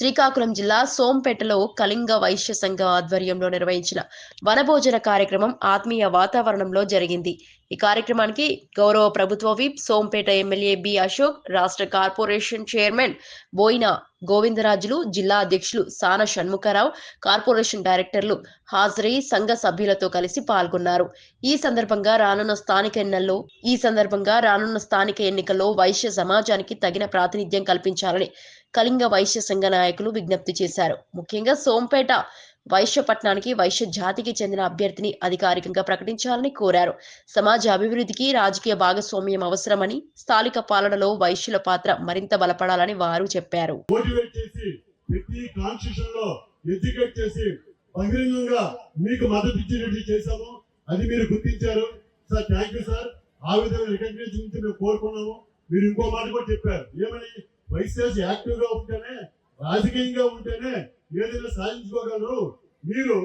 శ్రీకాకుళం జిల్లా సోంపేటలో కళింగ వైశ్య సంఘ ఆధ్వర్యంలో నిర్వహించిన వనభోజన కార్యక్రమం ఆత్మీయ వాతావరణంలో జరిగింది. ఈ కార్యక్రమానికి గౌరవ ప్రభుత్వ whip Sompeta MLA B Ashok రాష్ట్ర కార్పొరేషన్ చైర్మన్ బోయిన గోవిందరాజులు జిల్లా అధ్యక్షులు సాన షణ్ముఖరావు కార్పొరేషన్ డైరెక్టర్లు హాజరై సంఘ సభ్యులతో కలిసి పాల్గొన్నారు. ఈ సందర్భంగా రానున్న స్థానిక ఎన్నికల్లో ఈ సందర్భంగా రానున్న స్థానిక ఎన్నికల్లో వైశ్య సమాజానికి తగిన ప్రాతినిధ్యం కల్పించాలని కళింగ వైశ్య సంఘ నాయకులు విజ్ఞప్తి చేశారు. ముఖ్యంగా సోంపేట వైశ్యపట్నానికి వైశ్య జాతికి చెందిన అభ్యర్థిని అధికారికంగా ప్రకటించాలని కోరారు. సమాజ అభివృద్ధికి రాజకీయ భాగస్వామ్యం అవసరమని స్థానిక పాలనలో వైశ్యుల పాత్ర మరింత బలపడాలని వారు చెప్పారు. బహిరంగంగా మీకు మద్దతు ఇచ్చినట్టు చేశాము. అది మీరు గుర్తించారు. Sir thank you sir. ఆ విధంగా రికగ్నైజ్ గురించి మేము కోరుకున్నాము. మీరు ఇంకో మాట కూడా చెప్పారు. ఏమని? వైఎస్ఆర్ యాక్టివ్గా ఉంటేనే రాజకీయంగా ఉంటేనే ఏదైనా సాధించుకోగలరు. మీరు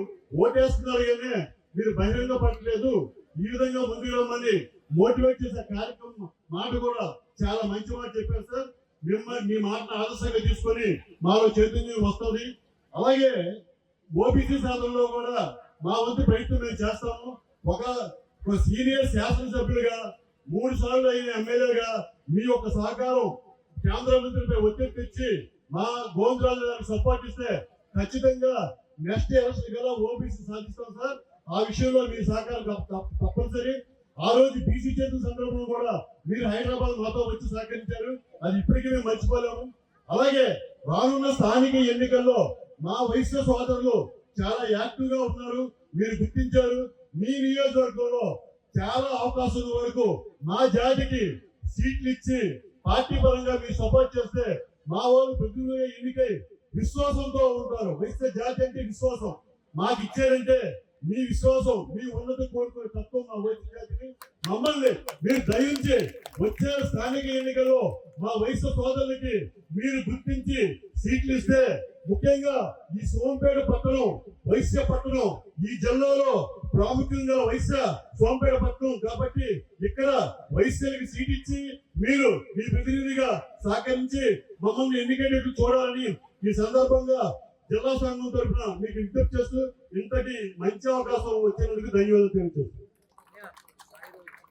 ఓటేస్తున్నారు కానీ మీరు బహిరంగ పట్టలేదు. ఈ విధంగా ముందుకు రమ్మని మోటివేట్ చేసే కార్యక్రమం మాట కూడా చాలా మంచి మాట చెప్పారు సార్. మిమ్మల్ని మీ మాటను ఆదర్శంగా తీసుకొని మాలో చైతన్యం వస్తుంది. అలాగే ఓబీసీ సాధనలో కూడా మా వంతు ప్రయత్నం మేము చేస్తాము. ఒక ఒక సీనియర్ శాసనసభ్యులుగా మూడు సార్లు అయిన ఎమ్మెల్యేగా మీ యొక్క సహకారం కేంద్ర మంత్రిపై ఒత్తిడి తెచ్చి మా గోంద్రాలు దానికి సపోర్ట్ ఇస్తే ఖచ్చితంగా నెక్స్ట్ ఎలక్షన్ గల ఓబీసీ సాధిస్తాం సార్. ఆ విషయంలో మీ సహకారం తప్ప- తప్పనిసరి. ఆ రోజు బీసీ చేసిన సందర్భంలో కూడా మీరు హైదరాబాద్ మాతో వచ్చి సహకరించారు. అది ఇప్పటికీ మేము మర్చిపోలేము. అలాగే రానున్న స్థానిక ఎన్నికల్లో మా వైశ్య సోదరులు చాలా యాక్టివ్గా ఉన్నారు. మీరు గుర్తించారు. మీ నియోజకవర్గంలో చాలా అవకాశం వరకు మా జాతికి సీట్లు ఇచ్చి పార్టీ పరంగా మీరు సపోర్ట్ చేస్తే మా వాళ్ళు ప్రతినిధులుగా ఎన్నికై విశ్వాసంతో ఉంటారు. వైశ్య జాతి అంటే విశ్వాసం. మాకు ఇచ్చారంటే మీ విశ్వాసం మీ ఉన్నత కోరుకునే తత్వం మా వైద్య జాతిని మమ్మల్ని మీరు దయించి వచ్చే స్థానిక ఎన్నికల్లో మా వైశ్య సోదరులకి మీరు గుర్తించి సీట్లు ఇస్తే ముఖ్యంగా ఈ సోంపేట పట్టణం వైశ్య పట్టణం ఈ జిల్లాలో ప్రాముఖ్యంగా వైశ్య సోంపేట పట్టణం కాబట్టి ఇక్కడ వైశ్యులకి సీట్ ఇచ్చి మీరు మీ ప్రతినిధిగా సహకరించి మమ్మల్ని ఎన్నికైనట్టు చూడాలని ఈ సందర్భంగా జిల్లా సంఘం తరఫున మీకు విజ్ఞప్తి చేస్తూ ఇంతటి మంచి అవకాశం వచ్చినందుకు ధన్యవాదాలు తెలియజేస్తున్నాను.